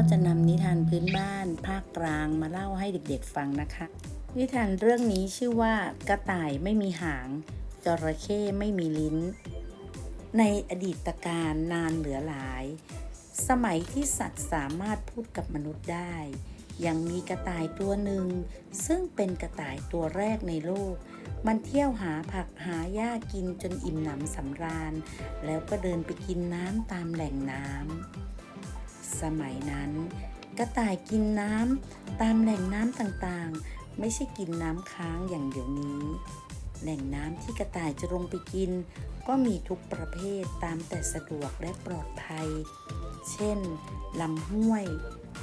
ก็จะนำนิทานพื้นบ้านภาคกลางมาเล่าให้เด็กๆฟังนะคะ นิทานเรื่องนี้ชื่อว่ากระต่ายไม่มีหาง จระเข้ไม่มีลิ้น ในอดีตการนานเหลือหลาย สมัยที่สัตว์สามารถพูดกับมนุษย์ได้ ยังมีกระต่ายตัวหนึ่ง ซึ่งเป็นกระต่ายตัวแรกในโลกมันเที่ยวหาผักหาหญ้ากินจนอิ่มหนำสำราญ แล้วก็เดินไปกินน้ำตามแหล่งน้ำ สมัยนั้น กระต่ายกินน้ำตามแหล่งน้ำต่างๆ ไม่ใช่กินน้ำค้างอย่างเดี๋ยวนี้ แหล่งน้ำที่กระต่ายจะลงไปกิน ก็มีทุกประเภทตามแต่สะดวกและปลอดภัย เช่นลำห้วย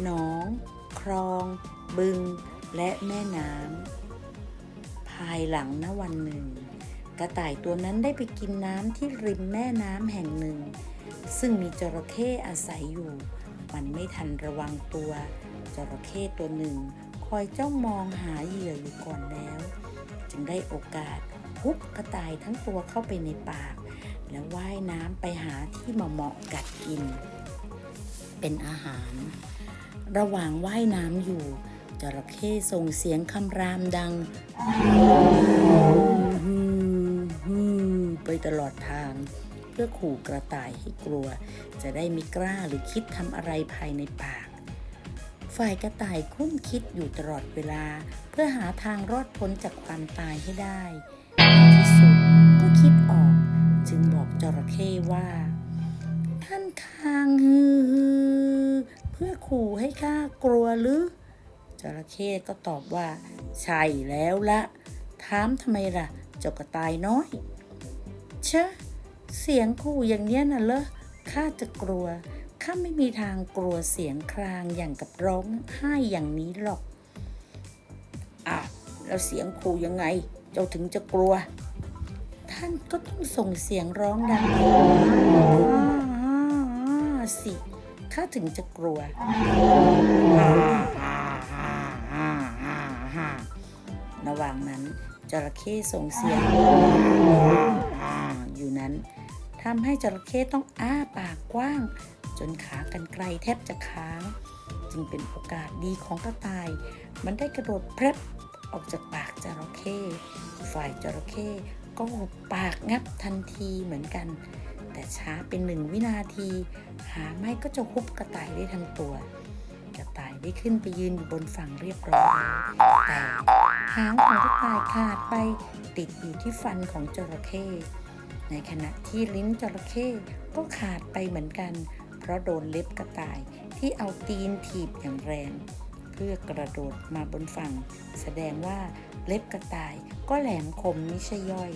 หนอง คลอง บึง และแม่น้ำ ภายหลังณวันหนึ่ง กระต่ายตัวนั้นได้ไปกินน้ำที่ริมแม่น้ำแห่งหนึ่ง ซึ่งมีจระเข้อาศัยอยู่ มันไม่ทันระวังตัวจระเข้ตัวหนึ่ง คอยจ้องมองหาเหยื่ออยู่ก่อนแล้ว จึงได้โอกาสฮุบกระต่ายทั้งตัวเข้าไปในปาก แล้วว่ายน้ำไปหาที่เหมาะกัดกิน เป็นอาหาร ระหว่างว่ายน้ำอยู่จระเข้ส่งเสียงคำรามดังไปตลอดทาง พื่อขู่กระต่ายให้กลัว จะได้ไมีกล้าหรือคิดทำอะไรภายในปากฝ่ายกระต่ายคุ้นคิดอยู่ตลอดเวลา เพื่อหาทางรอดพ้นจากความตายให้ได้ในที่สุดก็คิดออก จึงบอกจระเข้ว่า ท่านคางฮือเพื่อขู่ให้ข้ากลัวหรือจระเข้ก็ตอบว่า ใช่แล้วละถามทำไมล่ะเจ้ากระต่ายน้อย เชอะ เสียงขู่อย่างเนี้ยน่ะเหรอข้าจะกลัว ข้าไม่มีทางกลัวเสียงครางอย่างกับร้องไห้อย่างนี้หรอกอะแล้วเสียงขู่ยังไง เจ้าถึงจะกลัว ท่านก็ต้องส่งเสียงร้องดังสิข้าถึงจะกลัว ระหว่างนั้นจระเข้ส่งเสียง นั้นทำให้จระเข้ต้องอ้าปากกว้าง จนขากันไกลแทบจะค้าง จึงเป็นโอกาสดีของกระต่าย มันได้กระโดดเพลบออกจากปากจระเข้ฝ่ายจระเข้ก็หุบปากงับทันทีเหมือนกัน แต่ช้าเป็นหนึ่งวินาที หาไม่ก็จะฮุบกระต่ายได้ทั้งตัว กระต่ายได้ขึ้นไปยืนอยู่บนฝั่งเรียบร้อยแล้วแต่หางของกระต่ายขาดไปติดอยู่ที่ฟันของจระเข้ ในขณะที่ลิ้นจระเข้ก็ขาดไปเหมือนกัน เพราะโดนเล็บกระต่ายที่เอาตีนถีบอย่างแรง เพื่อกระโดดมาบนฝั่ง แสดงว่าเล็บกระต่ายก็แหลมคมไม่ใช่ย่อย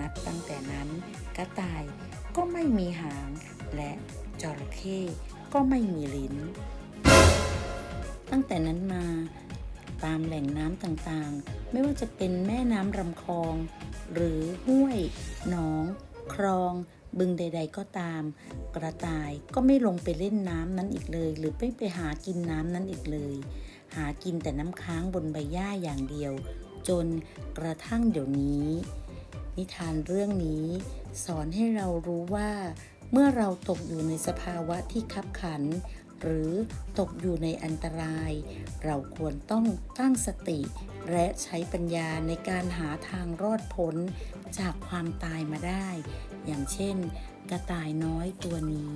นับตั้งแต่นั้นกระต่ายก็ไม่มีหาง และจระเข้ก็ไม่มีลิ้น ตั้งแต่นั้นมาตามแหล่งน้ำต่างๆ ไม่ว่าจะเป็นแม่น้ำลำคลอง หรือห้วย หนอง คลอง บึงใด ๆ ก็ตาม กระต่ายก็ไม่ลงไปเล่นน้ำนั้นอีกเลย หรือไม่ไปหากินน้ำนั้นอีกเลย หากินแต่น้ำค้างบนใบหญ้าอย่างเดียว จนกระทั่งเดี๋ยวนี้ นิทานเรื่องนี้ สอนให้เรารู้ว่า เมื่อเราตกอยู่ในสภาวะที่คับขัน หรือตกอยู่ในอันตราย เราควรต้องตั้งสติ และใช้ปัญญาในการหาทางรอดพ้นจากความตายมาได้ อย่างเช่น กระต่ายน้อยตัวนี้